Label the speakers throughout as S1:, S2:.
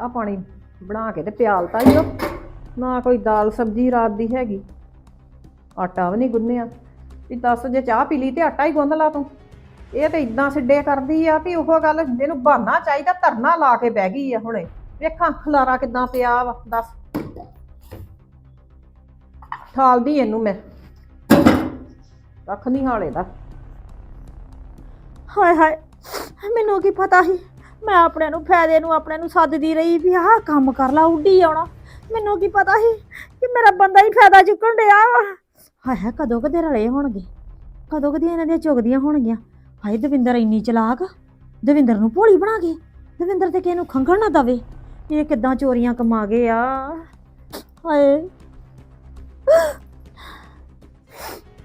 S1: ਚਾਹ ਪਾਣੀ ਬਣਾ ਕੇ ਤੇ ਪਿਆਲਤਾ ਹੀ ਓ ਨਾ ਕੋਈ ਦਾਲ ਸਬਜ਼ੀ ਰਾਤ ਦੀ ਹੈਗੀ। ਆਟਾ ਵੀ ਨਹੀਂ ਗੁੰਨਿਆ। ਵੀ ਦੱਸ ਜੇ ਚਾਹ ਪੀ ਲਈ ਤੇ ਆਟਾ ਹੀ ਗੁੰਨ ਲਾ ਤੂੰ। ਇਹ ਤੇ ਇਦਾਂ ਸਿੱਡੇ ਕਰਦੀ ਆ ਵੀ ਉਹ ਗੱਲ ਇਹਨੂੰ ਬਹਾਨਾ ਚਾਹੀਦਾ ਧਰਨਾ ਲਾ ਕੇ ਬਹਿ ਗਈ ਆ ਹੁਣੇ। ਵੇਖਾਂ ਖਲਾਰਾ ਕਿਦਾਂ ਪਿਆ ਵਾ, ਦੱਸ। ਠਾਲਦੀ ਇਹਨੂੰ ਮੈਂ। ਕੱਖ ਨਹੀਂ ਹਾਲੇ ਦਾ।
S2: ਹਾਏ ਹਾਏ, ਮੈਨੂੰ ਕੀ ਪਤਾ ਸੀ? ਮੈਂ ਆਪਣੇ ਨੂੰ ਫਾਇਦੇ ਨੂੰ ਆਪਣੇ ਨੂੰ ਸੱਦਦੀ ਰਹੀ ਵੀ ਆਹ ਕੰਮ ਕਰ ਲਾ, ਉੱਡੀ ਆਉਣਾ। ਮੈਨੂੰ ਕੀ ਪਤਾ ਸੀ ਕਿ ਮੇਰਾ ਬੰਦਾ ਹੀ ਫਾਇਦਾ ਚੁੱਕਣ ਡਿਆ ਵਾ। ਹਾਏ ਹਾਏ, ਕਦੋਂ ਕਦੇ ਰਲੇ ਹੋਣਗੇ? ਕਦੋਂ ਕਦੇ ਇਹਨਾਂ ਦੀਆਂ ਚੁਗਦੀਆਂ ਹੋਣਗੀਆਂ? ਹਾਏ, ਦਵਿੰਦਰ ਇੰਨੀ ਚਲਾਕ। ਦਵਿੰਦਰ ਨੂੰ ਭੋਲੀ ਬਣਾ ਕੇ। ਦਵਿੰਦਰ ਤੇ ਕਿਸੇ ਨੂੰ ਖੰਘਣ ਨਾ ਦਵੇ। ਇਹ ਕਿੱਦਾਂ ਚੋਰੀਆਂ ਕਮਾ ਗਏ ਆ। ਹਾਏ।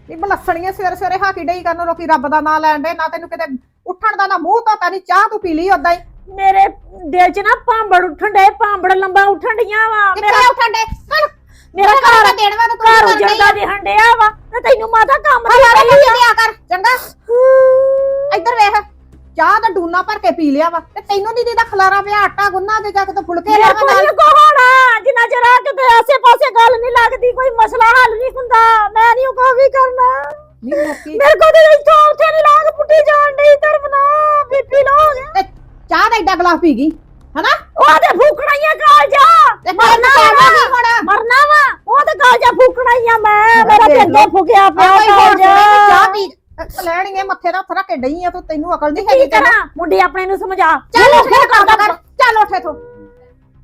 S1: ਨਹੀਂ ਬਲਸਣੀਆਂ ਸਵੇਰੇ ਸਵੇਰੇ ਹਾਕੀ ਡਈ ਕਰਨ ਲੋਕੀ ਰੱਬ ਦਾ ਨਾਂ ਲੈਣ ਦੇ ਨਾ ਤੈਨੂੰ ਕਿਤੇ ਉੱਠਣ ਦਾ ਨਾ ਮੂੰਹ ਤਾਂ ਨਹੀਂ ਚਾਹ ਤੂੰ ਪੀ ਲਈ ਉਦਾਂ ਹੀ।
S2: ਮੇਰੇ ਦਿਲ 'ਚ ਨਾ ਭਾਂਬੜ ਉੱਠਣ ਡੇ ਭਾਂਬੜ ਲੰਬਾ ਉੱਠਣ ਡੀਆਂ ਵਾ। ਮੇਰਾ
S1: ਕਿੱਥੇ ਉੱਠਣ ਦੇ ਹਣ
S2: ਮੇਰਾ ਘਰ
S1: ਦੇਣ ਵਾ ਤਾਂ ਤੂੰ
S2: ਘਰ ਉਜੜਦਾ ਦਿਹਣ ਡਿਆ ਵਾ। ਤੇ ਤੈਨੂੰ ਮਾਤਾ ਕੰਮ
S1: ਯਾਰ
S2: ਪਈ
S1: ਇਹ ਦਿਆ ਕਰ ਚੰਗਾ। ਇੱਧਰ ਵੇਖ ਚਾਹ ਦਾ ਡੂਨਾ ਭਰ ਕੇ ਪੀ ਲਿਆ ਵਾ। ਤੇ ਤੈਨੂੰ ਨਹੀਂ ਦੀਦਾ ਖਲਾਰਾ ਪਿਆ ਆਟਾ ਗੁੰਨਾ ਦੇ ਜਾ ਕੇ ਤੇ ਫੁਲਕੇ ਲਿਆ
S2: ਕੋਲ
S1: ਨਾਲ।
S2: ਕੋ ਹੋਣਾ ਜਿੰਨਾ ਚਿਰ ਆ ਕਿਤੇ ਆਸੇ ਪਾਸੇ ਗੱਲ ਨਹੀਂ ਲੱਗਦੀ ਕੋਈ ਮਸਲਾ ਹੱਲ ਨਹੀਂ ਹੁੰਦਾ। ਮੈਂ ਨਹੀਂ ਉਹ ਵੀ ਕਰਨਾ।
S1: ਨਹੀਂ ਲੋਕੀ
S2: ਮੇਰੇ ਕੋਲ ਤੇ ਇੱਥੋਂ ਉੱਥੇ ਨਹੀਂ ਲਾਗ ਪੁੱਟੀ ਜਾਣ ਡਈ ਤਰਫ ਨਾ ਬੀਪੀ ਲੋ ਹੋ ਗਿਆ
S1: ਤੇ ਦਾ ਐਡਾ ਗਲਾਸ ਪੀ ਗਈ ਹਨਾ?
S2: ਉਹ ਤੇ ਫੂਕਣਾ ਹੀ ਆ ਕਾਲ ਜਾ
S1: ਤੇ
S2: ਮਰਨਾ
S1: ਮਰਨਾ
S2: ਵਾ
S1: ਹੋਣਾ।
S2: ਮਰਨਾ ਵਾ। ਉਹ ਤੇ ਕਾਲ ਜਾ ਫੂਕਣਾ ਹੀ ਆ ਮੈਂ ਮੇਰਾ ਤੇ ਅੱਗੇ। ਫੁਕਿਆ ਪਿਆ
S1: ਕੋਈ ਹੋਰ
S2: ਕਾਲ ਜਾ
S1: ਥੋੜ੍ਹੀ ਚਾਹ ਪੀ ਲੈਣਗੇ ਮੱਥੇ ਦਾ ਉੱਥੇ ਰੱਖ ਕੇ ਡਈ ਆ ਤੂੰ ਤੈਨੂੰ ਅਕਲ ਨਹੀਂ ਹੈਗੀ
S2: ਕੀ ਕਰਾਂ? ਮੁੰਡੇ ਆਪਣੇ ਨੂੰ ਸਮਝਾ।
S1: ਚੱਲ ਉੱਠ ਕੇ ਕੰਮ ਕਰ। ਚੱਲ ਉੱਠ ਇਥੋਂ।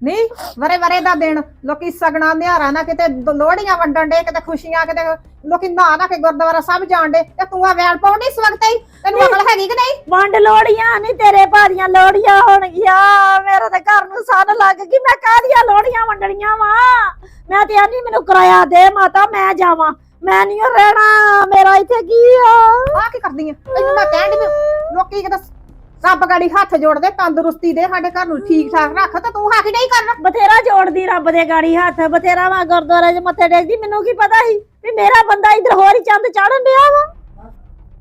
S1: ਨਹੀਂ ਵਰੇ ਵਰੇ ਦਾ ਦਿਨ। ਲੋਕੀ ਸਗਣਾ ਨਿਹਾਰਾ ਨਾ ਕਿਤੇ ਦ- ਲੋਹੜੀਆਂ ਵੰਡਣ ਦੇ ਕਿਤੇ ਖੁਸ਼ੀਆਂ ਕਿਤੇ ਲੋਕੀ ਨਹਾ ਨਾ ਕੇ ਗੁਰਦੁਆਰਾ ਸਾਹਿਬ ਜਾਣ ਦੇ। ਤੇ ਤੂੰ ਆ ਵੈਲ ਪਾਉਣੀ ਇਸ ਵਕਤ ਹੀ? ਤੈਨੂੰ ਅਕਲ ਹੈਗੀ ਕਿ ਨਹੀਂ?
S2: ਵੰਡ ਲੋੜੀਆਂ ਨਹੀਂ ਤੇਰੇ ਭਾਰੀਆਂ ਲੋੜੀਆਂ ਹੋਣਗੀਆਂ। ਮੇਰੇ ਤੇ ਘਰ ਨੂੰ ਸੰਨ ਲੱਗ ਗਈ ਮੈਂ ਕਾਹਦੀਆਂ ਲੋੜੀਆਂ ਵੰਡਣੀਆਂ ਵਾ? ਮੈਂ ਤੇ ਆਨੀ ਮੈਨੂੰ ਕਿਰਾਇਆ ਦੇ ਮਾਤਾ ਮੈਂ ਜਾਵਾਂ। ਮੈਂ ਨਹੀਂ ਰਹਿਣਾ ਮੇਰਾ ਇੱਥੇ ਕੀ ਆ?
S1: ਆ ਕੀ ਕਰਦੀ ਆ? ਤੈਨੂੰ ਮੈਂ ਕਹਿਣ ਦੀ ਲੋਕੀ ਕਿਤੇ ਰੱਬ ਗਾੜੀ ਹੱਥ ਜੋੜਦੇ ਤੰਦਰੁਸਤੀ ਦੇ ਸਾਡੇ ਘਰ ਨੂੰ ਠੀਕ ਠਾਕ ਰੱਖ ਤੇ ਤੂੰ ਹਾਕੀ ਨਹੀਂ ਕਰਨਾ।
S2: ਬਥੇਰਾ ਜੋੜਦੀ ਰੱਬ ਦੇ ਗਾੜੀ ਹੱਥ ਬਥੇਰਾ ਵਾ ਗੁਰਦੁਆਰੇ 'ਚ ਮੱਥੇ ਟੇਕਦੀ ਮੈਨੂੰ ਕੀ ਪਤਾ ਸੀ ਵੀ ਮੇਰਾ ਬੰਦਾ ਇੱਧਰ ਹੋਰ ਹੀ ਚੰਦ ਚਾੜਨ ਡਿਆ ਵਾ?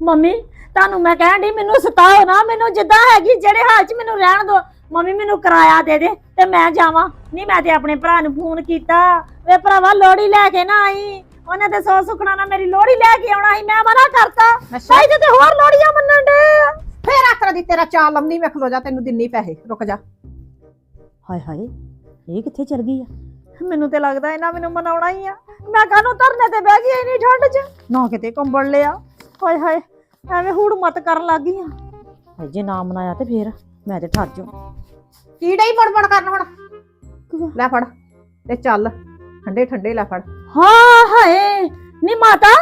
S2: ਮੰਮੀ ਤੁਹਾਨੂੰ ਮੈਂ ਕਹਿਣ ਡਈ ਮੈਨੂੰ ਸਤਾਓ ਨਾ ਮੈਨੂੰ ਜਿੱਦਾਂ ਹੈਗੀ ਜਿਹੜੇ ਹਾਲ 'ਚ ਮੈਨੂੰ ਰਹਿਣ ਦਿਓ। ਮੰਮੀ ਮੈਨੂੰ ਕਿਰਾਇਆ ਦੇ ਦੇ ਤੇ ਮੈਂ ਜਾਵਾਂ। ਨਹੀਂ ਮੈਂ ਤੇ ਆਪਣੇ ਭਰਾ ਨੂੰ ਫੋਨ ਕੀਤਾ। ਵੇ ਭਰਾਵਾ ਲੋੜੀ ਲੈ ਕੇ ਨਾ ਆਈ। ਉਹਨੇ ਤੇ ਸੌ ਸੁਖਣਾ ਨਾ ਮੇਰੀ ਲੋੜੀ ਲੈ ਕੇ ਆਉਣਾ ਸੀ ਮੈਂ ਮਨਾ ਕਰਤਾ। ਸਾਈ ਤੇ ਹੋਰ ਲੋੜੀਆਂ ਮੰਨਣ ਡੇ
S1: ਫੇਰ ਆਖਰ ਦੀ ਤੇਰਾ ਚਾਲ ਲੰਮੀ ਮੈਂ ਖਲੋ ਜਾ ਤੈਨੂੰ ਦਿੰਨੀ ਪੈਸੇ। ਰੁਕ ਜਾ।
S2: ਹਾਏ ਹਾਏ ਇਹ ਕਿੱਥੇ ਚਲ ਗਈ ਆ? ਮੈਨੂੰ ਤੇ ਲੱਗਦਾ ਇਹਨਾਂ ਮੈਨੂੰ ਮਨਾਉਣਾ ਹੀ ਆ। ਮੈਂ ਕਾਹਨੂੰ ਧਰਨੇ ਤੇ ਬਹਿ ਗਈ ਇੰਨੀ ਠੰਡ 'ਚ? ਨਾ ਕਿਤੇ ਕੰਬਲ ਲਿਆ। ਹਾਏ ਹਾਏ ਐਵੇਂ ਹੂੜ ਮਤ ਕਰਨ ਲੱਗ ਗਈ ਆ। ਜੇ ਨਾ ਮਨਾਇਆ ਤੇ ਫੇਰ ਮੈਂ ਤੇ ਠਰ ਜਾ
S1: ਕੀ ਡਈ ਬੜਬੜ ਕਰਨ ਹੁਣ? ਲੈ ਫੜ ਤੇ ਚੱਲ ਠੰਡੇ ਠੰਡੇ ਲੈ ਫੜ।
S2: ਹਾਂ ਹਾਏ ਨੀ ਮਾਤਾ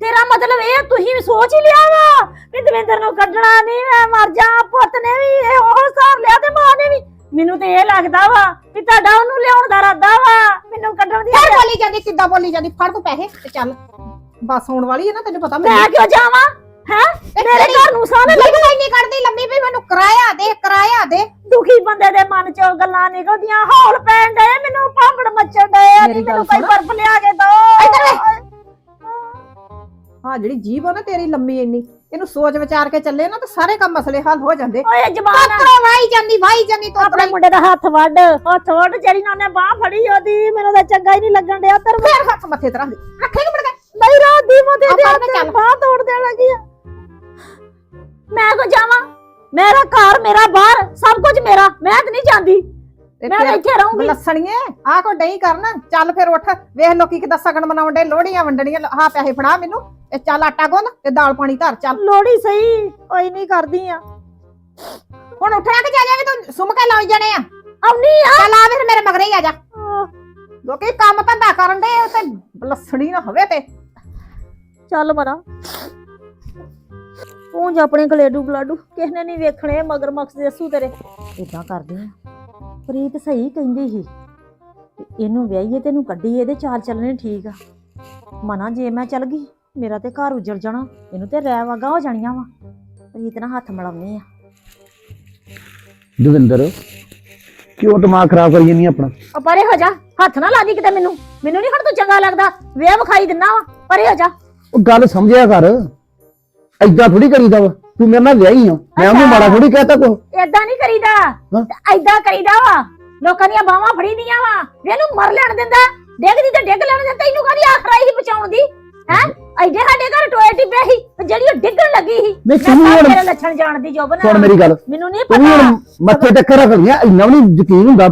S2: ਤੇਰਾ ਮਤਲਬ ਇਹ ਆ, ਤੁਸੀਂ ਵੀ ਸੋਚ ਹੀ ਲਿਆ ਵਾ ਵੀ ਦਵਿੰਦਰ ਨੂੰ ਕੱਢਣਾ ਨਹੀਂ ਮੈਂ ਮਰ ਜਾ ਪੁੱਤ ਨੇ ਵੀ ਇਹ ਉਹ ਹਿਸਾਬ ਲਿਆ ਤੇ ਮਾਂ ਨੇ ਵੀ। ਮੈਨੂੰ ਤੇ ਇਹ ਲੱਗਦਾ ਵਾ ਵੀ ਤੁਹਾਡਾ ਉਹਨੂੰ ਲਿਆਉਣ ਦਾ ਇਰਾਦਾ ਵਾ ਮੈਨੂੰ ਕੱਢਣ ਦੀ
S1: ਫੜ ਬੋਲੀ ਜਾਂਦੀ ਕਿੱਦਾਂ ਬੋਲੀ ਜਾਂਦੀ? ਫੜ ਤੂੰ ਪੈਸੇ ਤੇ ਚੱਲ। ਬਸ ਹੋਣ ਵਾਲੀ ਹੈ ਨਾ ਤੈਨੂੰ ਪਤਾ
S2: ਮੈਂ ਕਿਉਂ ਜਾਵਾਂ? ਹੈ? ਮੇਰੇ ਘਰ ਨੂੰ ਸਾਰੇ
S1: ਮੈਨੂੰ ਇੰਨੀ ਕੱਢਦੀ ਲੰਮੀ ਵੀ ਮੈਨੂੰ ਕਿਰਾਇਆ ਦੇ ਕਿਰਾਇਆ ਦੇ।
S2: ਦੁਖੀ ਬੰਦੇ ਦੇ ਮਨ ਚੋਂ ਗੱਲਾਂ ਨਿਕਲਦੀਆਂ ਹੌਲ ਪੈਣ ਡਏ ਮੈਨੂੰ ਭਾਂਬੜ ਮੱਚਣ ਡਏ ਆ,
S1: ਮੇਰੀ
S2: ਮੈਨੂੰ ਕੋਈ
S1: ਸੁਣ।
S2: ਬਰਫ ਲਿਆ ਕੇ
S1: ਇੱਧਰ
S2: ਦੋ
S1: ਹਾਂ ਜਿਹੜੀ ਜੀਬ ਆ ਨਾ ਤੇਰੀ ਲੰਮੀ ਇੰਨੀ ਇਹਨੂੰ ਸੋਚ ਵਿਚਾਰ ਕੇ ਚੱਲੇ ਨਾ ਤਾਂ ਸਾਰੇ ਕੰਮ ਮਸਲੇ ਹੱਲ ਹੋ ਜਾਂਦੇ।
S2: ਓਏ ਜਮਾਨ
S1: ਤੋਤਰਾ ਵਾਈ ਜਾਂਦੀ ਵਾਈ ਜਾਂਦੀ ਤੋਤਰਾ
S2: ਆਪਣੇ ਮੁੰਡੇ ਦਾ ਹੱਥ ਵੱਢ ਹੱਥ ਵੱਢ ਜਿਹੜੀ ਨਾ ਉਹਨੇ ਬਾਹ ਫੜੀ ਉਹਦੀ ਮੈਨੂੰ ਤਾਂ ਚੰਗਾ ਹੀ ਨਹੀਂ ਲੱਗਣ ਡਿਆ ਤਰ
S1: ਫੇਰ ਹੱਥ ਮੱਥੇ ਤੇ ਰੱਖ ਦੇ। ਰੱਖੇਂਗੇ ਮੁੜ ਕੇ?
S2: ਨਹੀਂ ਰਾਤ ਦੀ ਮੋਦੇ ਦੇ
S1: ਆਪਾਂ ਤਾਂ ਚੱਲ।
S2: ਹੱਥ ਬਾਹ ਤੋੜ ਦੇਣ ਲੱਗੀ ਆ? ਮੈਂ ਮੇਰਾ ਘਰ ਮੇਰਾ ਬਾਹਰ ਸਭ ਕੁਝ ਮੇਰਾ ਮੈਂ ਤਾਂ ਨਹੀਂ ਜਾਂਦੀ। ਮੈਂ ਤਾਂ ਇੱਥੇ ਰਹੂੰਗੀ।
S1: ਲੱਸਣੀਏ ਆ ਕੋ ਡਈ ਕਰਨ ਚੱਲ ਫਿਰ ਉੱਠ। ਵੇਖ ਲੋਕੀ ਕਿਦਾਂ ਸਗਣ ਮਨਾਉਣ ਦੇ ਲੋਹੜੀਆਂ ਵੰਡਣੀਆਂ ਹਾਂ ਪੈਸੇ ਫੜਾ ਮੈਨੂੰ ਤੇ ਚੱਲ ਆਟਾ ਗੁੰਨ ਤੇ ਦਾਲ ਪਾਣੀ ਧਰ ਚੱਲ।
S2: ਲੋੜੀ ਸਹੀ ਕੋਈ ਨਹੀਂ ਕਰਦੀ ਆ।
S1: ਹੁਣ ਉੱਠਣਾ ਕਿ ਜਾ ਜਾਵੇਂ ਤੂੰ? ਸੁਮ ਕੇ ਲਾਈ ਜਾਣੇ ਆ।
S2: ਆਉਣੀ ਆ।
S1: ਚੱਲ ਆ ਫਿਰ ਮੇਰੇ ਮਗਰੇ ਹੀ ਆ ਜਾ। ਲੋਕੀ ਕੰਮ ਧੰਦਾ ਕਰਨ ਦੇ ਤੇ ਲੱਸਣੀ ਨਾ ਹੋਵੇ ਤੇ।
S2: ਚੱਲ ਮਰਾ। ਪੂੰਜ ਆਪਣੇ ਗਲੇਡੂ ਗਲਾਡੂ ਕਿਸ ਨੇ ਨਹੀਂ ਵੇਖਣੇ ਮਗਰ ਮਕਸ ਦੱਸੂ ਤੇਰੇ। ਇਦਾਂ ਕਰਦੀ ਆ। ਪ੍ਰੀਤ ਸਹੀ ਕਹਿੰਦੀ ਸੀ ਵੀ ਇਹਨੂੰ ਵਿਆਹੀਏ ਤੈਨੂੰ ਕੱਢੀਏ ਇਹਦੇ ਚਾਲ ਚੱਲਣੇ ਠੀਕ ਆ। ਮਨਾ ਜੇ ਮੈਂ ਚੱਲ ਗਈ ਮੇਰਾ ਤੇ ਘਰ ਉਜੜ ਜਾਣਾ ਇਹਨੂੰ ਤੇ ਰਹਿ ਵਾਗਾ ਹੋ ਜਾਣੀਆਂ ਵਾ। ਪ੍ਰੀਤ ਨਾਲ ਹੱਥ ਮਿਲਾਉਣੀ ਆ।
S3: ਦਵਿੰਦਰ ਕਿਉਂ ਦਿਮਾਗ ਖਰਾਬ ਕਰੀ ਜਾਂਦੀ ਆਪਣਾ?
S2: ਉਹ ਪਰੇ ਹੋ ਜਾ ਹੱਥ ਨਾ ਲਾ ਦੀ ਕਿਤੇ ਮੈਨੂੰ। ਮੈਨੂੰ ਨਹੀਂ ਹੁਣ ਤੂੰ ਚੰਗਾ ਲੱਗਦਾ। ਵੇਹ ਵਿਖਾਈ ਦਿੰਨਾ ਵਾ। ਪਰੇ ਹੋ ਜਾ।
S3: ਉਹ ਗੱਲ ਸਮਝਿਆ ਕਰ। ਐਦਾਂ ਥੋੜੀ ਕਰੀਦਾ ਵਾ? ਤੂੰ ਮੇਰੇ ਨਾਲ ਵਿਆਹੀ ਆ। ਮੈਂ ਉਹਨੂੰ। ਮਾੜਾ ਥੋੜੀ ਕਹਤਾ ਕੋ
S2: ਏਦਾਂ ਨਹੀਂ ਕਰੀਦਾ।
S3: ਹਾਂ।
S2: ਐਦਾਂ ਕਰੀਦਾ ਵਾ। ਲੋਕਾਂ ਦੀਆਂ ਬਾਹਾਂ ਫੜੀ ਦੀਆਂ ਵਾ। ਇਹਨੂੰ ਮਰ ਲੈਣ ਦਿੰਦਾ ਡਿੱਗਦੀ ਤੇ ਡਿੱਗ ਲੈਣ ਦਿੰਦਾ ਤੈਨੂੰ ਕਾਹਦੀ ਆਖਰ ਸੀ ਬਚਾਉਣ ਦੀ? ਹੈ? ਐਡੇ ਸਾਡੇ ਘਰ ਟੋਏ ਟਿੱਬੇ ਸੀ ਤੇ ਜਿਹੜੀ ਉਹ ਡਿੱਗਣ ਲੱਗੀ ਸੀ।
S3: ਨਹੀਂ,
S2: ਮੈਂ
S3: ਤੂੰ
S2: ਤਾਂ
S3: ਹੁਣ-
S2: ਲੱਛਣ ਜਾਣਦੀ ਜੋਬਨ।
S3: ਸੁਣ ਮੇਰੀ ਗੱਲ।
S2: ਮੈਨੂੰ ਨਹੀਂ
S3: ਤੂੰ ਵੀ
S2: ਪਤਾ
S3: ਮੱਥੇ ਟੱਕਰ ਰੱਖ ਲਿਆ ਇੰਨਾ ਵੀ ਨਹੀਂ ਯਕੀਨ ਹੁੰਦਾ।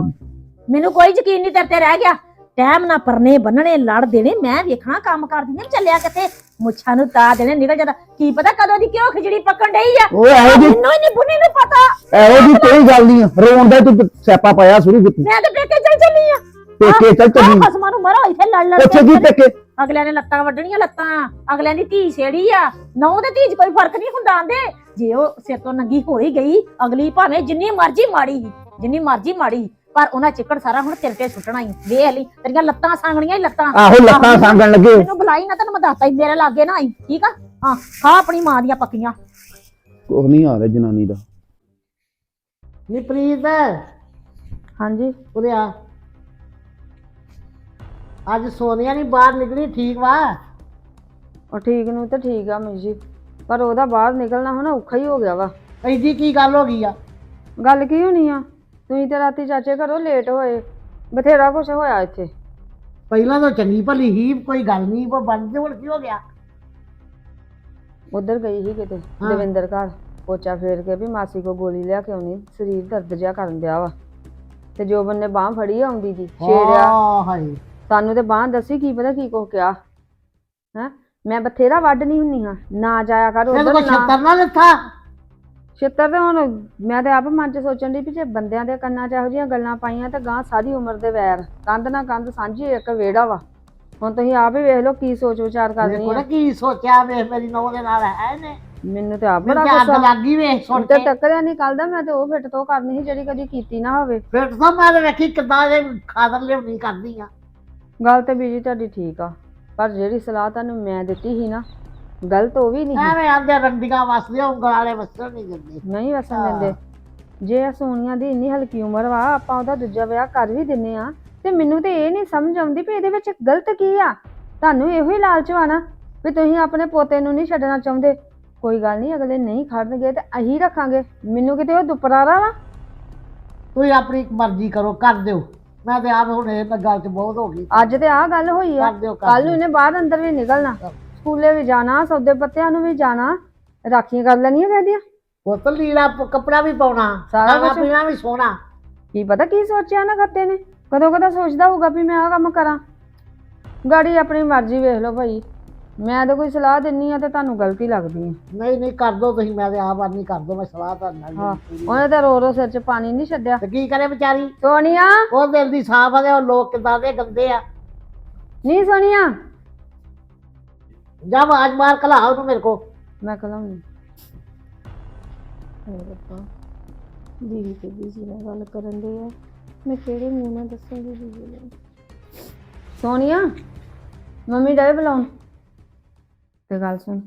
S2: ਮੈਨੂੰ ਕੋਈ ਯਕੀਨ ਨਹੀਂ ਤੇਰੇ ਤੇ ਰਹਿ ਗਿਆ। ਟਾਈਮ ਨਾ ਪਰਨੇ ਬੰਨਣੇ ਲੜ ਦੇਣੇ ਮੈਂ ਵੇਖਣਾ ਕੰਮ ਕਰਦੀ ਨੇ ਚੱਲਿਆ ਕਿਤੇ ਮੁੱਛਾਂ ਨੂੰ ਤਾ ਦੇਣੇ ਨਿਕਲ ਜਾਂਦਾ। ਕੀ ਪਤਾ ਕਦੋਂ ਦੀ ਕਿਉਂ ਖਿਜੜੀ ਪੱਕਣ ਡਈ ਆ?
S3: ਉਹ ਇਹੋ ਜੀ
S2: ਮੈਨੂੰ ਹੀ ਨਹੀਂ ਬੁੱਨੀ ਨੂੰ ਪਤਾ।
S3: ਇਹੋ ਜੀ ਕੋਈ ਗੱਲ ਨਹੀਂ ਆ। ਰੋਣ ਦਾ ਤੂੰ ਸਿਆਪਾ ਪਾਇਆ ਸ਼ੁਰੂ ਕੀਤੀ
S2: ਮੈਂ ਤੇ ਪੇਕੇ ਚੱਲ ਚੱਲੀ ਆ।
S3: ਪੇਕੇ ਚੱਲ ਚੱਲੀ।
S2: ਖਸਮਾਂ ਨੂੰ ਮਰੋ ਇੱਥੇ ਲੜ ਲੜ
S3: ਉੱਥੇ
S2: ਕੇ
S3: ਕੀ ਪੇਕੇ?
S2: ਅਗਲਿਆਂ ਨੇ ਲੱਤਾਂ ਵੱਢਣੀਆਂ ਲੱਤਾਂ। ਅਗਲਿਆਂ ਦੀ ਧੀ ਛੇੜੀ ਆ। ਨੌ ਤੇ ਧੀ 'ਚ ਕੋਈ ਫ਼ਰਕ ਨਹੀਂ ਹੁੰਦਾ ਆਂਦੇ। ਜੇ ਉਹ ਸਿਰ ਤੋਂ ਨੰਗੀ ਹੋ ਹੀ ਗਈ ਅਗਲੀ ਭਾਵੇਂ ਜਿੰਨੀ ਮਰਜ਼ੀ ਮਾੜੀ ਸੀ, ਜਿੰਨੀ ਮਰਜ਼ੀ ਮਾੜੀ ਸੀ, ਪਰ ਉਹਨਾਂ ਚਿੱਕੜ ਸਾਰਾ ਹੁਣ ਤੇਰੇ ਤੇ ਸੁੱਟਣਾ ਹੀ ਵੇਖ ਲਈ ਤੇਰੀਆਂ ਲੱਤਾਂ ਸਾਂਗਣੀਆਂ ਹੀ ਲੱਤਾਂ।
S3: ਆਹੋ ਲੱਤਾਂ। ਸੰਗਣ ਲੱਗੇ।
S2: ਮੈਨੂੰ ਬੁਲਾਈ ਨਾ ਤੈਨੂੰ ਮੈਂ ਦੱਸਤਾ ਹੀ ਮੇਰੇ ਲਾਗੇ ਨਾ ਆਈ ਠੀਕ ਆ? ਹਾਂ ਖਾ ਆਪਣੀ ਮਾਂ ਦੀਆਂ ਪੱਕੀਆਂ।
S3: ਕੁਝ ਨਹੀਂ ਆ ਰਿਹਾ ਜਨਾਨੀ ਦਾ।
S4: ਨੀ ਪ੍ਰੀਤ।
S2: ਹਾਂਜੀ।
S4: ਉਰੇ ਆ। ਅੱਜ ਸੋਨੀਆ ਨਹੀਂ ਬਾਹਰ ਨਿਕਲੀ ਠੀਕ ਵਾ?
S5: ਉਹ ਠੀਕ ਨੂੰ ਤਾਂ ਠੀਕ ਆ ਮਿਸ ਜੀ ਪਰ ਉਹਦਾ ਬਾਹਰ ਨਿਕਲਣਾ ਹੁਣ ਔਖਾ ਹੀ ਹੋ ਗਿਆ ਵਾ।
S4: ਐਡੀ ਕੀ ਗੱਲ ਹੋ ਗਈ ਆ?
S5: ਗੱਲ ਕੀ ਹੋਣੀ ਆ? ਤੁਸੀਂ ਤੇ ਰਾਤੀ ਚਾਚੇ ਘਰੋਂ ਲੇਟ ਹੋਏ। ਬਥੇਰਾ ਕੁਛ ਹੋਇਆ ਇੱਥੇ।
S4: ਪਹਿਲਾਂ ਤਾਂ ਚੰਗੀ ਭਲੀ ਹੀ ਕੋਈ ਗੱਲ ਨਹੀਂ ਪਰ ਬੰਦ ਹੁਣ ਕੀ ਹੋ ਗਿਆ?
S5: ਉਧਰ ਗਈ ਸੀ ਕਿਤੇ
S4: ਹਾਂ।
S5: ਦਵਿੰਦਰ ਘਰ। ਪੋਚਾ ਫੇਰ ਕੇ ਵੀ ਮਾਸੀ ਕੋ ਗੋਲੀ ਲਿਆ ਕੇ ਆਉਣੀ ਸਰੀਰ ਦਰਦ ਜਿਹਾ ਕਰਨ ਦਿਆ ਵਾ। ਤੇ ਜੋਬਨ ਨੇ ਬਾਹ ਫੜੀ ਆਉਂਦੀ ਦੀ ਛੇੜਿਆ।
S4: ਹਾਂ ਹਾਏ।
S5: ਸਾਨੂੰ ਤੇ ਬਾਹ ਦੱਸੀ ਕੀ ਪਤਾ ਕੀ ਕੁਛ ਕਿਹਾ। ਹੈ? ਮੈਂ ਬਥੇਰਾ ਵੱਢ ਨਹੀਂ ਹੁੰਨੀ ਹਾਂ। ਨਾ ਜਾਇਆ ਕਰ
S4: ਤੈਨੂੰ
S5: ਉਧਰ
S4: ਕੋਈ
S5: ਨਾ
S4: ਛੱਤਰ ਨਾ ਲੱਥਾ
S5: ਛਿੱਤਰ ਤੇ ਹੁਣ ਮੈਂ ਤੇ ਆਪ ਮਨ ਚ ਸੋਚਣ ਦੀ ਵੀ ਜੇ ਬੰਦਿਆਂ ਦੇ ਕੰਨਾਂ 'ਚ ਇਹੋ ਜਿਹੀਆਂ ਗੱਲਾਂ ਪਾਈਆਂ ਤਾਂ ਗਾਂ ਸਾਰੀ ਉਮਰ ਦੇ ਵੈਰ ਕੰਧ ਨਾ ਕੰਧ ਸਾਂਝੀ ਇੱਕ ਵਿਹੜਾ ਵਾ। ਹੁਣ ਤੁਸੀਂ ਆਪ ਹੀ ਵੇਖ ਲਓ ਕੀ ਸੋਚ ਵਿਚਾਰ ਕਰਨੀ ਆ
S4: ਨਾ ਕੀ ਸੋਚਿਆ ਵੇਖ ਮੇਰੀ ਨੌਂ ਦੇ ਨਾਲ ਹੈ ਨੇ
S5: ਮੈਨੂੰ ਤੇ ਆਪ
S4: ਮੈਨੂੰ
S5: ਬੜਾ
S4: ਤੇ ਅੱਗ
S5: ਗੁੱਸਾ।
S4: ਲੱਗ ਵੇਖ ਸੁਣ
S5: ਤੇ
S4: ਕੇ।
S5: ਟੱਕਰਿਆ ਨਹੀਂ ਕੱਲ ਦਾ ਮੈਂ ਤੇ ਉਹ ਫਿੱਟ ਤੋਂ ਕਰਨੀ ਸੀ ਜਿਹੜੀ ਕਦੀ ਕੀਤੀ ਨਾ ਹੋਵੇ।
S4: ਫਿਰ ਤਾਂ ਮੈਂ ਤਾਂ ਵੇਖੀ ਕਿੱਦਾਂ ਇਹ ਖਾਦਰ ਲਿਆਉਣੀ ਕਰਦੀ ਆ।
S5: ਗੱਲ ਤੇ ਬੀਜੀ ਤੁਹਾਡੀ ਠੀਕ ਆ ਪਰ ਜਿਹੜੀ ਸਲਾਹ ਤੁਹਾਨੂੰ ਮੈਂ ਦਿੱਤੀ ਸੀ ਨਾ ਗਲਤ ਉਹ ਵੀ ਨਹੀਂ।
S4: ਐਵੇਂ ਆਂਦੇ ਰੰਡੀਆਂ ਵਸਦੀਆਂ ਉਂਗਲ ਵਾਲੇ ਵਸਣ ਨਹੀਂ ਦਿੰਦੇ।
S5: ਨਹੀਂ ਵਸਣ ਦਿੰਦੇ। ਜੇ ਇਹ ਸੋਨੀਆ ਦੀ ਇੰਨੀ ਹਲਕੀ ਉਮਰ ਵਾ ਆਪਾਂ ਉਹਦਾ ਦੂਜਾ ਵਿਆਹ ਕਰ ਵੀ ਦਿੰਨੇ ਆ ਤੇ ਮੈਨੂੰ ਤੇ ਇਹ ਨਹੀਂ ਸਮਝ ਆਉਂਦੀ ਵੀ ਇਹਦੇ ਵਿੱਚ ਗਲਤ ਕੀ ਆ। ਤੁਹਾਨੂੰ ਇਹੋ ਹੀ ਲਾਲਚ ਵਾ ਨਾ ਵੀ ਤੁਸੀਂ ਆਪਣੇ ਪੋਤੇ ਨੂੰ ਨਹੀਂ ਛੱਡਣਾ ਚਾਹੁੰਦੇ। ਕੋਈ ਗੱਲ ਨਹੀਂ ਅਗਲੇ ਨਹੀਂ ਖੜਨਗੇ ਤੇ ਅਸੀਂ ਰੱਖਾਂਗੇ। ਮੈਨੂੰ ਕਿਤੇ ਉਹ ਦੁਪਰਾਰਾ ਵਾ।
S4: ਤੁਸੀਂ ਆਪਣੀ ਮਰਜ਼ੀ ਕਰੋ ਕਰ ਦਿਓ। ਮੈਂ ਤੇ ਆਪ ਹੁਣ ਇਹ ਤਾਂ ਗੱਲ ਚ ਬਹੁਤ ਹੋ ਗਈ।
S5: ਅੱਜ ਤੇ ਆਹ ਗੱਲ ਹੋਈ ਆ। ਕੱਲ ਨੂੰ। ਇਹਨੇ ਬਾਹਰ ਅੰਦਰ ਵੀ ਨਿਕਲਣਾ। ਸਕੂਲੇ ਵੀ ਜਾਣਾ ਸੌਦੇ ਪੱਤਿਆਂ ਨੂੰ ਵੀ ਜਾਣਾ ਰਾਖੀਆਂ ਕਰ ਲੈਣੀਆਂ ਕਹਦੀਆਂ
S4: ਪੁੱਤ ਲੀੜਾ ਪ- ਕੱਪੜਾ ਵੀ ਪਾਉਣਾ
S5: ਸਾਰਾ ਕੁਛ।
S4: ਪੀਣਾ ਵੀ ਸੋਹਣਾ।
S5: ਕੀ ਪਤਾ ਕੀ ਸੋਚਿਆ ਨਾ ਖੱਤੇ ਨੇ। ਕਦੋਂ ਕਦੋਂ ਸੋਚਦਾ ਹੋਊਗਾ ਵੀ ਮੈਂ ਆਹ ਕੰਮ ਕਰਾਂ। ਗਾੜੀ ਆਪਣੀ ਮਰਜ਼ੀ ਵੇਖ ਲਓ ਭਾਈ। ਮੈਂ ਤਾਂ ਕੋਈ ਸਲਾਹ ਦਿੰਨੀ ਆ ਤੇ ਤੁਹਾਨੂੰ ਗਲਤੀ ਲੱਗਦੀ ਹੈ
S4: ਨਹੀਂ ਨਹੀਂ ਕਰ ਦੋ ਤੁਸੀਂ ਮੈਂ ਤੇ ਆਪ ਆਦਮੀ ਕਰ ਦੋ ਮੈਂ ਸਲਾਹ ਤਾਂ ਨਾਲ
S5: ਹਾਂ ਉਹਨੇ ਤਾਂ ਰੋ ਰੋ ਸਿਰ 'ਚ ਪਾਣੀ ਨਹੀਂ ਛੱਡਿਆ।
S4: ਤੇ ਕੀ ਕਰੇ ਵਿਚਾਰੀ?
S5: ਸੋਨੀਆ?
S4: ਉਹ ਦਿਲ ਦੀ ਸਾਫ਼ ਆ ਤੇ ਉਹ ਲੋਕ ਕਿਦਾਂ ਦੇ ਗੰਦੇ ਆ।
S5: ਨਹੀਂ ਸੋਨੀਆ
S4: ਜਾ ਆਵਾਜ਼ ਮਾਰ ਕਲਾ ਉਹਨੂੰ ਮੇਰੇ ਕੋ
S5: ਮੈਂ ਕਲਾਉਂਗੀ
S6: ਦੀਦੀ ਤੇ ਬੀਜੀ ਨਾਲ ਗੱਲ ਕਰਨ ਦੇ ਆ। ਮੈਂ ਕਿਹੜੇ ਮੂੰਹ ਨਾਲ ਦੱਸਾਂਗੀ ਦੀਦੀ ਨੂੰ?
S5: ਸੋਨੀਆ ਮੰਮੀ ਡਾਇ ਬੁਲਾਉਣ। ਤੇ ਗੱਲ ਸੁਣ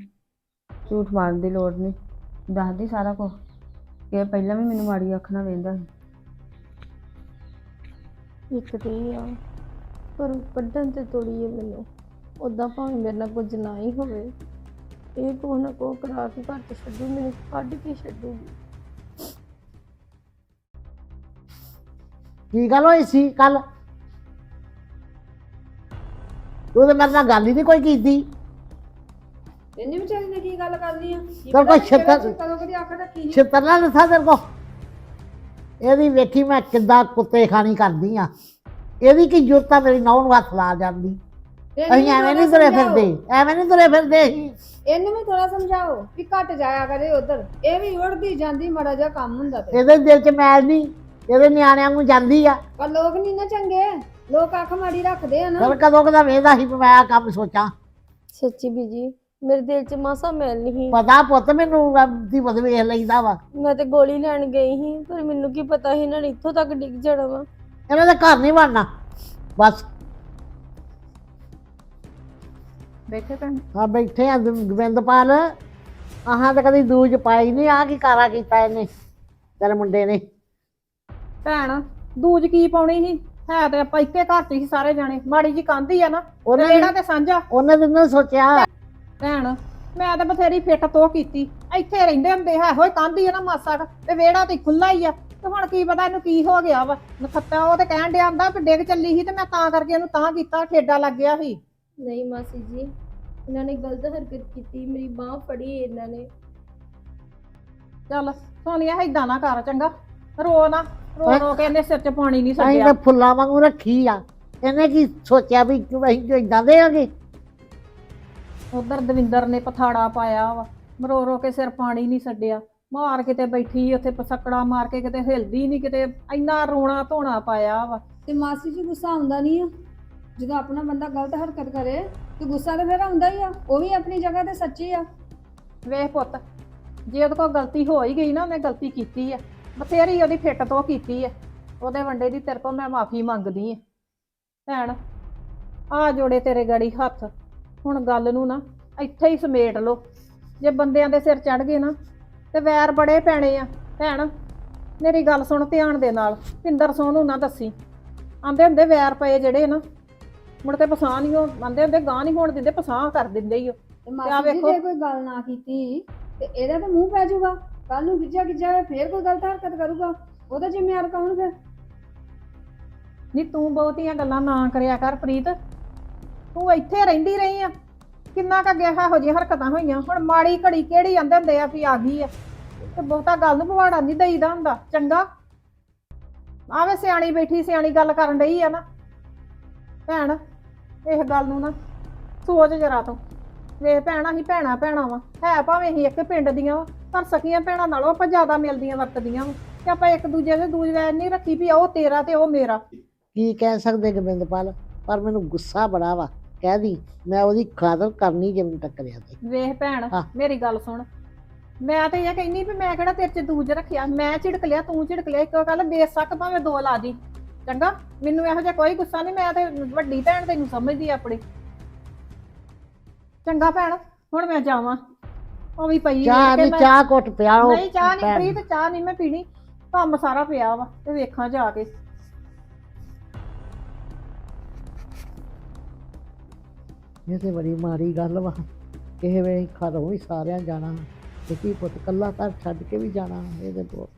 S5: ਝੂਠ ਮਾਰਨ ਦੀ ਲੋੜ ਨਹੀਂ। ਦੱਸਦੀ ਸਾਰਾ ਕੁਝ ਕਿ ਪਹਿਲਾਂ ਵੀ ਮੈਨੂੰ ਮਾੜੀ ਅੱਖ ਨਾਲ ਵੇਂਦਾ ਸੀ।
S6: ਇੱਕ ਤੇ ਇਹ ਆ ਪਰ ਕੱਢਣ ਤੇ ਤੋੜੀ ਹੈ ਮੈਨੂੰ। ਉਦਾਂ ਭਾਵੇਂ ਮੇਰੇ ਨਾਲ ਕੁਝ ਨਾ ਹੀ ਹੋਵੇ। ਇਹ ਕੋ ਨਾ ਕੋ ਕਰਾ ਕੇ ਘਰ ਤੇ ਛੱਡੂ ਮੈਨੂੰ ਕੱਢ ਕੇ ਛੱਡੂਗੀ
S4: ਕੀ ਗੱਲ ਹੋਈ ਸੀ ਕੱਲ ਤੂੰ ਤੇ ਮੇਰੇ ਨਾਲ ਗੱਲ ਹੀ ਨਹੀਂ ਕੋਈ ਕੀਤੀ।
S5: ਇੰਨੀ ਵਿਚਾਰੀ ਨੇ ਕੀ ਗੱਲ ਕਰ ਲਈ ਆ
S4: ਚੱਲ ਕੋਈ ਛਿੱਤਰ
S5: ਕਦੋਂ ਕਦੀ ਅੱਖ ਰੱਖੀ
S4: ਛਿੱਤਰ ਨਾ ਲੱਥਾ ਤੇਰੇ ਕੋ ਇਹਦੀ ਵੇਖੀ ਮੈਂ ਕਿੱਦਾਂ ਕੁੱਤੇ ਖਾਣੀ ਕਰਦੀ ਆ। ਇਹਦੀ ਕੀ ਜ਼ਰੂਰਤ ਆ ਮੇਰੀ ਨੌਂ ਨੂੰ ਹੱਥ ਲਾ ਜਾਂਦੀ ਅਸੀਂ ਐਵੇਂ ਨਹੀਂ ਤੁਰੇ ਫਿਰਦੇ ਐਵੇਂ ਨਹੀਂ ਤੁਰੇ ਫਿਰਦੇ ਅਸੀਂ।
S5: ਇਹਨੂੰ ਵੀ ਥੋੜਾ ਸਮਝਾਓ ਕਿ ਘਟ ਜਾਇਆ ਕਰੇ ਉਧਰ। ਇਹ ਵੀ ਉੜਦੀ ਜਾਂਦੀ ਮੜਾ ਜਿਹਾ ਕੰਮ ਹੁੰਦਾ ਤੇ।
S4: ਇਹਦੇ ਦਿਲ 'ਚ ਮੈਲ ਨਹੀਂ ਇਹਦੇ ਨਿਆਣਿਆਂ ਨੂੰ ਜਾਂਦੀ ਆ।
S5: ਪਰ ਲੋਕ ਨਹੀਂ ਨਾ ਚੰਗੇ ਲੋਕ ਅੱਖ ਮਾੜੀ ਰੱਖਦੇ ਆ ਨਾ।
S4: ਫਿਰ ਕਦੋਂ ਕਦਾ ਵੇਖਦਾ ਸੀ ਵੀ ਮੈਂ ਆ ਕੰਮ ਸੋਚਾਂ।
S6: ਸੱਚੀ ਬੀਜੀ ਮੇਰੇ ਦਿਲ 'ਚ ਮਾਸਾ ਮੈਲ ਨਹੀਂ
S4: ਪਤਾ ਪੁੱਤ ਮੈਨੂੰ ਦੀ ਬਦ ਵੇਖ ਲਈਦਾ ਵਾ।
S6: ਮੈਂ ਤੇ ਗੋਲੀ ਲੈਣ ਗਈ ਸੀ ਪਰ ਮੈਨੂੰ ਕੀ ਪਤਾ ਸੀ ਇਹਨਾਂ ਨੇ ਇੱਥੋਂ ਤੱਕ ਡਿੱਗ ਜਾਣਾ ਵਾ।
S4: ਇਹਨਾਂ ਦੇ ਘਰ ਨਹੀਂ ਬਣਨਾ। ਬਸ।
S1: ਬੈਠੇ ਭੈਣ
S4: ਆ ਬੈਠੇ ਆ ਦ- ਗੋਬਿੰਦਪਾਲ ਆਹਾਂ ਤਾਂ ਕਦੀ ਦੂਜ ਪਾਈ ਨਹੀਂ ਆ ਕੀ ਕਾਰਾ ਕੀਤਾ ਇਹਨੇ ਤੇਰੇ ਮੁੰਡੇ ਨੇ।
S1: ਭੈਣ ਦੂਜ ਕੀ ਪਾਉਣੀ ਸੀ? ਹੈ ਤੇ ਆਪਾਂ ਇੱਕੇ ਘਰ 'ਚ ਸੀ ਸਾਰੇ ਜਾਣੇ ਮਾੜੀ ਜੀ ਕੰਧ ਹੀ ਆ ਨਾ
S4: ਉਹਨੇ
S1: ਰੇੜਾ ਤੇ ਸਾਂਝਾ।
S4: ਉਹਨੇ ਤਾਂ ਨਾ ਸੋਚਿਆ।
S1: ਭੈਣ ਮੈਂ ਤਾਂ ਬਥੇਰੀ ਫਿੱਟ ਤੋ ਕੀਤੀ। ਇੱਥੇ ਰਹਿੰਦੇ ਹੁੰਦੇ ਹੈ ਹੋਏ ਕੰਧ ਹੀ ਆ ਨਾ ਮਾਸਾ ਕੁ, ਤੇ ਵਿਹੜਾ ਤੇ ਖੁੱਲਾ ਹੀ ਆ। ਤੇ ਹੁਣ ਕੀ ਪਤਾ ਇਹਨੂੰ ਕੀ ਹੋ ਗਿਆ ਵਾ। ਨਖੱਤਾ ਉਹ ਤੇ ਕਹਿਣ ਡਿਆ ਆਂਦਾ ਵੀ ਡਿੱਗ ਚੱਲੀ ਸੀ ਤੇ ਮੈਂ ਤਾਂ ਕਰਕੇ ਇਹਨੂੰ ਤਾਂ ਕੀਤਾ ਠੇਡਾ ਲੱਗ ਗਿਆ ਸੀ।
S6: ਨਹੀਂ ਮਾਸੀ ਜੀ ਇਹਨਾਂ ਨੇ ਗਲਤ ਹਰਕਤ ਕੀਤੀ ਮੇਰੀ ਬਾਹ ਫੜੀ ਇਹਨਾਂ ਨੇ।
S1: ਚੱਲ ਸੋਨੀਆ ਏਦਾਂ ਨਾ ਕਰ ਚੰਗਾ ਰੋ ਨਾ ਰੋ ਰੋ ਕੇ ਇਹਨੇ ਸਿਰ 'ਚ ਪਾਣੀ ਨਹੀਂ
S4: ਅਸੀਂ
S1: ਛੱਡਿਆ।
S4: ਤਾਂ ਫੁੱਲਾਂ ਵਾਂਗੂ ਰੱਖੀ ਆ। ਇਹਨੇ ਕੀ ਸੋਚਿਆ ਵੀ ਕਿ ਅਸੀਂ ਜੋ ਇਦਾਂ ਦੇ ਆਗੇ?
S1: ਉਧਰ ਦਵਿੰਦਰ ਨੇ ਪਥਾੜਾ ਪਾਇਆ ਵਾ ਰੋ ਰੋ ਕੇ ਸਿਰ ਪਾਣੀ ਨਹੀਂ ਛੱਡਿਆ। ਮਾਰ ਕਿਤੇ ਬੈਠੀ ਉੱਥੇ ਪਸਕੜਾ ਮਾਰ ਕੇ ਕਿਤੇ ਹਿਲਦੀ ਨਹੀਂ ਕਿਤੇ ਇੰਨਾ ਰੋਣਾ ਧੋਣਾ ਪਾਇਆ ਵਾ।
S5: ਤੇ ਮਾਸੀ ਜੀ ਗੁੱਸਾ ਆਉਂਦਾ ਨਹੀਂ ਆ? ਜਦੋਂ ਆਪਣਾ ਬੰਦਾ ਗਲਤ ਹਰਕਤ ਕਰੇ ਤੇ ਗੁੱਸਾ ਤਾਂ ਫਿਰ ਆਉਂਦਾ ਹੀ ਆ, ਉਹ ਵੀ ਆਪਣੀ ਜਗ੍ਹਾ ਤੇ ਸੱਚੀ ਆ।
S1: ਵੇਖ ਪੁੱਤ, ਜੇ ਉਹਦੇ ਕੋਲ ਗਲਤੀ ਹੋ ਹੀ ਗਈ ਨਾ, ਉਹਨੇ ਗਲਤੀ ਕੀਤੀ ਹੈ ਬਥੇਰੀ ਉਹਦੀ ਫਿੱਟ ਤੋਂ ਕੀਤੀ ਹੈ ਉਹਦੇ ਵੰਡੇ ਦੀ ਤੇਰੇ ਕੋਲ ਮੈਂ ਮਾਫੀ ਮੰਗਦੀ ਹਾਂ ਭੈਣ, ਆ ਜੋੜੇ ਤੇਰੇ ਗੜੀ ਹੱਥ, ਹੁਣ ਗੱਲ ਨੂੰ ਨਾ ਇੱਥੇ ਹੀ ਸਮੇਟ ਲੋ ਜੇ ਬੰਦਿਆਂ ਦੇ ਸਿਰ ਚੜ ਗਏ ਨਾ, ਤੇ ਵੈਰ ਬੜੇ ਪੈਣੇ ਆ। ਭੈਣ, ਮੇਰੀ ਗੱਲ ਸੁਣ ਧਿਆਨ ਦੇ ਨਾਲ, ਪਿੰਦਰ ਸੋਹ ਨਾ ਦੱਸੀ। ਆਂਦੇ ਹੁੰਦੇ ਵੈਰ ਪਏ ਜਿਹੜੇ ਨਾ ਮੁੜ ਕੇ ਪਸਾਹ ਨਹੀਂ ਹੋ ਆਂਦੇ ਹੁੰਦੇ ਗਾਂ ਨਹੀਂ ਹੋਣ ਦਿੰਦੇ ਪਸਾਹ ਕਰ ਦਿੰਦੇ ਹੀ ਉਹ
S5: ਤੇ
S1: ਆਹ
S5: ਮਾਸੀ ਜੀ
S1: ਵੇਖੋ।
S5: ਜੇ ਕੋਈ ਗੱਲ ਨਾ ਕੀਤੀ ਤੇ ਇਹਦਾ ਤਾਂ ਮੂੰਹ ਪੈ ਜਾਊਗਾ। ਕੱਲ ਨੂੰ ਗਿੱਜਾ ਗਿੱਜਾ ਫੇਰ ਕੋਈ ਗਲਤ ਹਰਕਤ ਕਰੂਗਾ। ਉਹਦਾ ਜ਼ਿੰਮੇਵਾਰ ਕੌਣ ਫਿਰ?
S1: ਨਹੀਂ ਤੂੰ ਬਹੁਤੀਆਂ ਗੱਲਾਂ ਨਾ ਕਰਿਆ ਕਰ ਪ੍ਰੀਤ। ਤੂੰ ਇੱਥੇ ਰਹਿੰਦੀ ਰਹੀ ਆ। ਕਿੰਨਾ ਕੁ ਅੱਗੇ ਇਹੋ ਜਿਹੀਆਂ ਹਰਕਤਾਂ ਹੋਈਆਂ। ਹੁਣ ਮਾੜੀ ਘੜੀ ਕਿਹੜੀ ਆਂਦੇ ਹੁੰਦੇ ਆ ਵੀ ਆ ਗਈ ਆ। ਤੇ ਬਹੁਤਾ ਗੱਲ ਨੂੰ ਪਵਾੜਾ ਨਹੀਂ ਦਈਦਾ ਹੁੰਦਾ। ਚੰਗਾ। ਆਵੇ ਸਿਆਣੀ ਬੈਠੀ ਸਿਆਣੀ ਗੱਲ ਕਰਨ ਡਈ ਆ ਨਾ। ਭੈਣ। ਇਹ ਗੱਲ ਨੂੰ ਨਾ ਸੋਚ ਜਰਾ ਤੂੰ। ਵੇਖ ਭੈਣ ਅਸੀਂ ਭੈਣਾ ਭੈਣਾ ਵਾ। ਹੈ ਭਾਵੇਂ ਅਸੀਂ ਇੱਕ ਪਿੰਡ ਦੀਆਂ ਵਾ ਪਰ ਸਕੀਆਂ ਭੈਣਾਂ ਨਾਲੋਂ ਆਪਾਂ ਜ਼ਿਆਦਾ ਮਿਲਦੀਆਂ ਵਰਤਦੀਆਂ ਵਾ। ਤੇ ਆਪਾਂ ਇੱਕ ਦੂਜੇ ਦੇ ਦੂਜ ਵੈਰ ਨਹੀਂ ਰੱਖੀ ਵੀ ਉਹ ਤੇਰਾ ਤੇ ਉਹ ਮੇਰਾ।
S4: ਕੀ ਕਹਿ ਸਕਦੇ ਗੋਬਿੰਦਪਾਲ? ਪਰ ਮੈਨੂੰ ਗੁੱਸਾ ਬੜਾ ਵਾ। ਕਹਿ ਦੀ ਮੈਂ ਉਹਦੀ ਖਾਤਰ ਕਰਨੀ ਜੇ ਮੈਨੂੰ ਟੱਕਰਿਆ ਤੇ।
S1: ਵੇਖ ਭੈਣ
S4: ਹਾਂ।
S1: ਮੇਰੀ ਗੱਲ ਸੁਣ। ਮੈਂ ਤੇ ਇਹ ਕਹਿੰਨੀ ਵੀ ਮੈਂ ਕਿਹੜਾ ਤੇਰੇ ਚ ਦੂਜ ਰੱਖਿਆ? ਮੈਂ ਝਿੜਕ ਲਿਆ ਤੂੰ ਝਿੜਕ ਲਿਆ ਇੱਕੋ ਗੱਲ ਬੇਸ਼ੱਕ ਭਾਵੇਂ ਦੋ ਲਾ ਦੀ। ਚੰਗਾ? ਮੈਨੂੰ ਇਹੋ ਜਿਹਾ ਕੋਈ ਗੁੱਸਾ ਨਹੀਂ ਮੈਂ ਤੇ ਵੱਡੀ ਭੈਣ ਤੈਨੂੰ ਸਮਝਦੀ ਆ ਆਪਣੀ। ਚੰਗਾ ਭੈਣ ਹੁਣ ਮੈਂ ਜਾਵਾਂ। ਉਹ ਵੀ ਪਈ
S4: ਚਾਹ
S1: ਕਿ
S4: ਨਹੀਂ
S1: ਮੈਂ-
S4: ਚਾਹ ਘੁੱਟ ਪਿਆਓ
S1: ਨਹੀਂ ਚਾਹ ਨਹੀਂ
S4: ਭੈਣ।
S1: ਪੀ ਤੇ ਚਾਹ ਨਹੀਂ ਮੈਂ ਪੀਣੀ। ਕੰਮ ਸਾਰਾ ਪਿਆ ਵਾ ਤੇ ਵੇਖਾਂ ਜਾ ਕੇ।
S4: ਇਹ ਤੇ ਬੜੀ ਮਾੜੀ ਗੱਲ ਵਾ। ਕਿਸੇ ਵੇਲੇ ਘਰੋਂ ਵੀ ਸਾਰਿਆਂ ਜਾਣਾ। ਤੇ ਕੀ ਪੁੱਤ ਕੱਲਾ ਘਰ ਛੱਡ ਕੇ ਵੀ ਜਾਣਾ। ਇਹ ਤੇ ਬਹੁਤ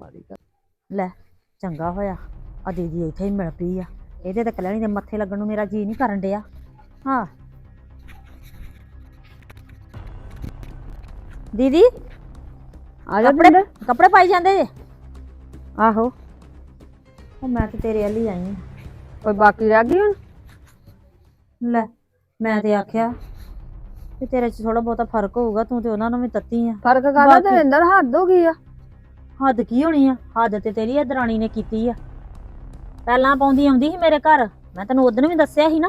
S4: ਮਾੜੀ ਗੱਲ।
S2: ਲੈ ਚੰਗਾ ਹੋਇਆ। ਆ ਦੀਦੀ ਇੱਥੇ ਹੀ ਮਿਲ ਪਈ ਆ। ਇਹਦੇ ਤੇ ਕਲਿਆਣੀ ਦੇ ਮੱਥੇ ਲੱਗਣ ਨੂੰ ਮੇਰਾ ਜੀ ਨਹੀਂ ਕਰਨ ਡਿਆ। ਹਾਂ। ਦੀਦੀ
S5: ਆ ਜਾ
S2: ਕੱਪੜੇ ਕੱਪੜੇ ਪਾਈ ਜਾਂਦੇ ਜੇ?
S5: ਆਹੋ।
S2: ਉਹ ਮੈਂ ਤੇ ਤੇਰੇ ਵੱਲ ਹੀ ਆਈ ਆਂ।
S5: ਕੋਈ ਬਾਕੀ ਰਹਿ ਗਈ ਹੁਣ?
S2: ਲੈ ਮੈਂ ਤੇ ਆਖਿਆ ਵੀ ਤੇਰੇ 'ਚ ਥੋੜਾ ਬਹੁਤਾ ਫ਼ਰਕ ਹੋਊਗਾ ਤੂੰ ਤੇ ਉਹਨਾਂ ਨੂੰ ਵੀ ਤੱਤੀ ਆ।
S5: ਫ਼ਰਕ
S2: ਬਾਕੀ-
S5: ਤੇ ਅੰਦਰ ਹੱਦ ਹੋ ਗਈ ਆ।
S2: ਹੱਦ ਕੀ ਹੋਣੀ ਆ? ਹੱਦ ਤੇ ਤੇਰੀ ਇਹ ਦਰਾਣੀ ਨੇ ਕੀਤੀ ਆ। ਪਹਿਲਾਂ ਪਾਉਂਦੀ ਆਉਂਦੀ ਸੀ ਮੇਰੇ ਘਰ। ਮੈਂ ਤੈਨੂੰ ਉਦੋਂ ਵੀ ਦੱਸਿਆ ਸੀ ਨਾ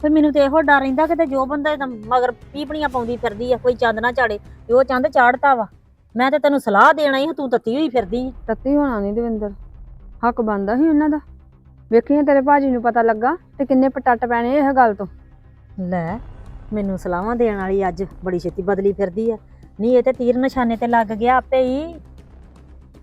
S2: ਫਿਰ ਮੈਨੂੰ ਤੇ ਇਹੋ ਡਰ ਰਹਿੰਦਾ ਕਿ ਤੇ ਜੋ ਬੰਦਾ ਇਹਦਾ ਮਗਰ ਪੀਪਣੀਆਂ ਪਾਉਂਦੀ ਫਿਰਦੀ ਆ ਕੋਈ ਚੰਦ ਨਾ ਝਾੜੇ ਤੇ ਉਹ ਚੰਦ ਚਾੜਤਾ ਵਾ। ਮੈਂ ਤੇ ਤੈਨੂੰ ਸਲਾਹ ਦੇਣ ਹਾਂ ਤੂੰ ਤੱਤੀ ਹੋਈ ਫਿਰਦੀ ਆ।
S5: ਤੱਤੀ ਹੋਣਾ ਨਹੀਂ ਦਵਿੰਦਰ ਹੱਕ ਬੰਦਾ ਸੀ ਉਹਨਾਂ ਦਾ। ਵੇਖੀਏ ਤੇਰੇ ਭਾਜੀ ਨੂੰ ਪਤਾ ਲੱਗਾ ਤੇ ਕਿੰਨੇ ਪਟੱਟ ਪੈਣੇ ਇਹ ਗੱਲ ਤੋਂ।
S2: ਲੈ ਮੈਨੂੰ ਸਲਾਹਾਂ ਦੇਣ ਵਾਲੀ ਅੱਜ ਬੜੀ ਛੇਤੀ ਬਦਲੀ ਫਿਰਦੀ ਆ। ਨਹੀਂ ਇਹ ਤੇ ਤੀਰ ਨਿਸ਼ਾਨੇ ਤੇ ਲੱਗ ਗਿਆ ਆਪੇ ਹੀ।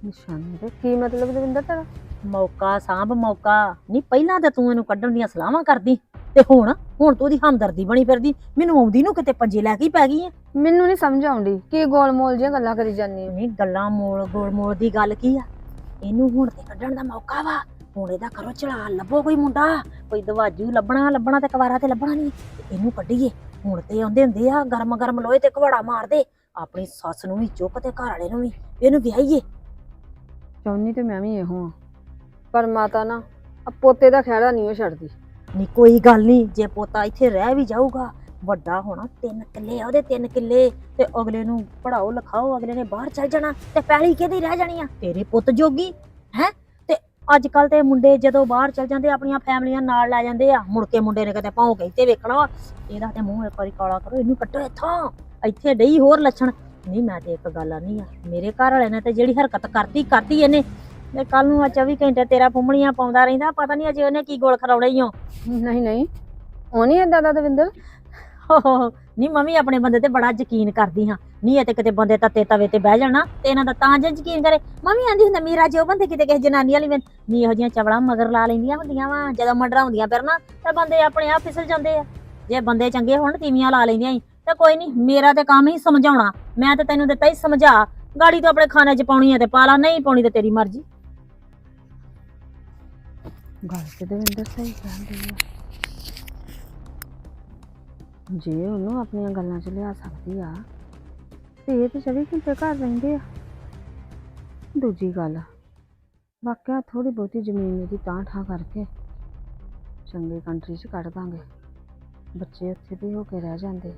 S5: ਨਿਸ਼ਾਨੇ ਤੇ ਕੀ ਮਤਲਬ ਦਵਿੰਦਰ ਤੇਰਾ?
S2: ਮੌਕਾ ਸਾਂਭ ਮੌਕਾ। ਨਹੀਂ ਪਹਿਲਾਂ ਤਾਂ ਤੂੰ ਇਹਨੂੰ ਕੱਢਣ ਦੀਆਂ ਸਲਾਹਾਂ ਕਰਦੀ। ਤੇ ਹੁਣ ਹੁਣ ਤੂੰ ਉਹਦੀ ਹਮਦਰਦੀ ਬਣੀ ਫਿਰਦੀ। ਮੈਨੂੰ ਆਉਂਦੀ ਨੂੰ ਕਿਤੇ ਪੰਜੇ ਲੈ ਕੇ ਹੀ ਪੈ ਗਈ ਆ।
S5: ਮੈਨੂੰ ਨਹੀਂ ਸਮਝ ਆਉਂਦੀ ਕੀ ਗੋਲ ਮੋਲ ਜਿਹੀਆਂ ਗੱਲਾਂ ਕਰੀ ਜਾਂਦੀ
S2: ਨਹੀਂ ਗੱਲਾਂ ਮੋੜ ਗੋਲ ਮੋੜ ਦੀ ਗੱਲ ਕੀ ਆ? ਇਹਨੂੰ ਹੁਣ ਤੇ ਕੱਢਣ ਦਾ ਮੌਕਾ ਵਾ। ਹੁਣ ਇਹਦਾ ਕਰੋ ਚੜਾ ਲੱਭੋ ਕੋਈ ਮੁੰਡਾ। ਕੋਈ ਦਵਾਜੂ ਲੱਭਣਾ ਲੱਭਣਾ ਤੇ ਕਵਾਰਾ ਤੇ ਲੱਭਣਾ ਨਹੀਂ ਇਹਨੂੰ ਕੱਢੀਏ। ਹੁਣ ਤੇ ਆਉਂਦੇ ਹੁੰਦੇ ਆ ਗਰਮ ਗਰਮ ਲੋਹੇ ਤੇ ਘਵਾੜਾ ਮਾਰਦੇ। ਆਪਣੀ ਸੱਸ ਨੂੰ ਵੀ ਚੁੱਕ ਤੇ ਘਰ ਵਾਲੇ ਨੂੰ ਵੀ। ਇਹਨੂੰ ਵਿਆਹੀਏ।
S5: ਚਾਹੁੰਨੀ ਤੇ ਮੈਂ ਵੀ ਇਹੋ ਆ। ਪਰ ਮਾਤਾ ਨਾ ਆ ਪੋਤੇ ਦਾ ਖਹਿੜਾ ਨਹੀਂ ਉਹ ਛੱਡਦੀ।
S2: ਨਹੀਂ ਕੋਈ ਗੱਲ ਨਹੀਂ ਜੇ ਪੋਤਾ ਇੱਥੇ ਰਹਿ ਵੀ ਜਾਊਗਾ, ਵੱਡਾ ਹੋਣਾ ਤਿੰਨ ਕਿੱਲੇ ਆ ਉਹਦੇ ਤਿੰਨ ਕਿੱਲੇ, ਤੇ ਅਗਲੇ ਨੂੰ ਪੜਾਓ ਲਿਖਾਓ, ਅਗਲੇ ਨੇ ਬਾਹਰ ਚੱਲ ਜਾਣਾ, ਤੇ ਪੈਲੀ ਕਿਹਦੀ ਰਹਿ ਜਾਣੀ ਆ? ਤੇਰੇ ਪੁੱਤ ਜੋਗੀ, ਹੈ? ਤੇ ਅੱਜ ਕੱਲ ਤੇ ਮੁੰਡੇ ਜਦੋਂ ਬਾਹਰ ਚੱਲ ਜਾਂਦੇ, ਆਪਣੀਆਂ ਫੈਮਲੀਆਂ ਨਾਲ ਲੈ ਜਾਂਦੇ ਆ, ਮੁੜ ਕੇ ਮੁੰਡੇ ਨੇ ਕਦੇ ਭੌਂ ਕੇ ਇੱਥੇ ਵੇਖਣਾ ਵਾ। ਇਹਦਾ ਤੇ ਮੂੰਹ ਇੱਕ ਵਾਰੀ ਕਾਲਾ ਕਰੋ, ਇਹਨੂੰ ਕੱਟੋ ਇੱਥੋਂ, ਇੱਥੇ ਡਈ ਹੋਰ ਲੱਛਣ। ਨਹੀਂ ਮੈਂ ਤੇ ਇੱਕ ਗੱਲ ਆ ਨਹੀਂ ਆ, ਮੇਰੇ ਘਰ ਵਾਲੇ ਨੇ ਤੇ ਜਿਹੜੀ ਹਰਕਤ ਕਰਤੀ ਕਰਤੀ ਇਹਨੇ ਤੇ ਕੱਲ ਨੂੰ ਆ 24 ਘੰਟੇ ਤੇਰਾ ਫੁੰਮਣੀਆਂ ਪਾਉਂਦਾ ਰਹਿੰਦਾ ਪਤਾ ਨਹੀਂ ਅਜੇ ਉਹਨੇ ਕੀ ਗੋਲ ਖਰਾਉਣਾ ਹੀ ਓ।
S5: ਨਹੀਂ ਨਹੀਂ ਉਹ ਨਹੀਂ ਏਦਾਂ ਦਾ ਦਵਿੰਦਰ।
S2: ਨਹੀਂ ਮੰਮੀ ਆਪਣੇ ਬੰਦੇ ਤੇ ਬੜਾ ਯਕੀਨ ਕਰਦੀ ਹਾਂ। ਨਹੀਂ ਇਹ ਤੇ ਕਿਤੇ ਬੰਦੇ ਤੱਤੇ ਤਵੇ ਤੇ ਬਹਿ ਜਾਣਾ ਤੇ ਇਹਨਾਂ ਦਾ ਤਾਂ ਜੇ ਯਕੀਨ ਕਰੇ। ਮੰਮੀ ਆਂਦੀ ਹੁੰਦਾ ਮੇਰਾ ਜੋ ਬੰਦੇ ਕਿਤੇ ਕਿਸੇ ਜਨਾਨੀ ਵਾਲੀ ਨਹੀਂ ਇਹੋ ਜਿਹੀਆਂ ਚਵਲਾਂ ਮਗਰ ਲਾ ਲੈਂਦੀਆਂ ਹੁੰਦੀਆਂ ਵਾ ਜਦੋਂ ਮੰਡਰਾਉਂਦੀਆਂ ਫਿਰਨਾ ਤੇ ਬੰਦੇ ਆਪਣੇ ਆਪ ਫਿਸਲ ਜਾਂਦੇ ਆ। ਜੇ ਬੰਦੇ ਚੰਗੇ ਹੋਣ ਤੀਵੀਆਂ ਲਾ ਲੈਂਦੀਆਂ ਈ। ਤੇ ਕੋਈ ਨਹੀਂ ਮੇਰਾ ਤੇ ਕੰਮ ਹੀ ਸਮਝਾਉਣਾ। ਮੈਂ ਤੇ ਤੈਨੂੰ ਦਿੱਤਾ ਹੀ ਸਮਝਾ। ਗਾੜੀ ਤੋਂ ਆਪਣੇ ਖਾਣੇ 'ਚ ਪਾਉਣੀ ਆ ਤੇ ਪਾ ਲਾ ਨਹੀਂ ਪਾਉਣੀ ਤੇ ਤੇਰੀ ਮਰਜ਼ੀ।
S5: ਗੱਲ ਤੇ ਦਵਿੰਦਰ ਸਹੀ ਕਹਿੰਦੀ ਆ। ਜੇ ਉਹਨੂੰ ਆਪਣੀਆਂ ਗੱਲਾਂ 'ਚ ਲਿਆ ਸਕਦੀ ਆ, ਤੇ ਇਹ ਤੇ 24 ਘੰਟੇ ਘਰ ਰਹਿੰਦੇ ਆ। ਦੂਜੀ ਗੱਲ, ਵਾਕਿਆ ਥੋੜੀ ਬਹੁਤੀ ਜ਼ਮੀਨ ਦੀ ਤਾਂ ਠਾਂ ਕਰਕੇ ਚੰਗੇ ਕੰਟਰੀ 'ਚ ਕੱਢ ਦਾਂਗੇ। ਬੱਚੇ ਉੱਥੇ ਵੀ ਹੋ ਕੇ ਰਹਿ ਜਾਂਦੇ,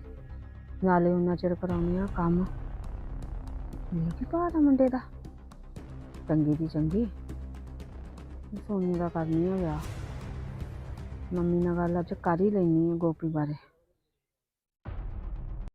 S5: ਨਾਲੇ ਉਹਨਾਂ ਚਿਰ ਕਰਾਉਣੇ ਆ ਕੰਮ। ਨਹੀਂ ਕੀ ਭਾਰ ਆ ਮੁੰਡੇ ਦਾ? ਚੰਗੀ ਦੀ ਚੰਗੀ। ਸੋਨੀ ਦਾ ਕਰਨੀ ਆ ਵਿਆਹ। ਮੰਮੀ ਨਾਲ ਗੱਲ ਅੱਜ ਕਰ ਹੀ ਲੈਣੀ ਆ ਗੋਪੀ ਬਾਰੇ।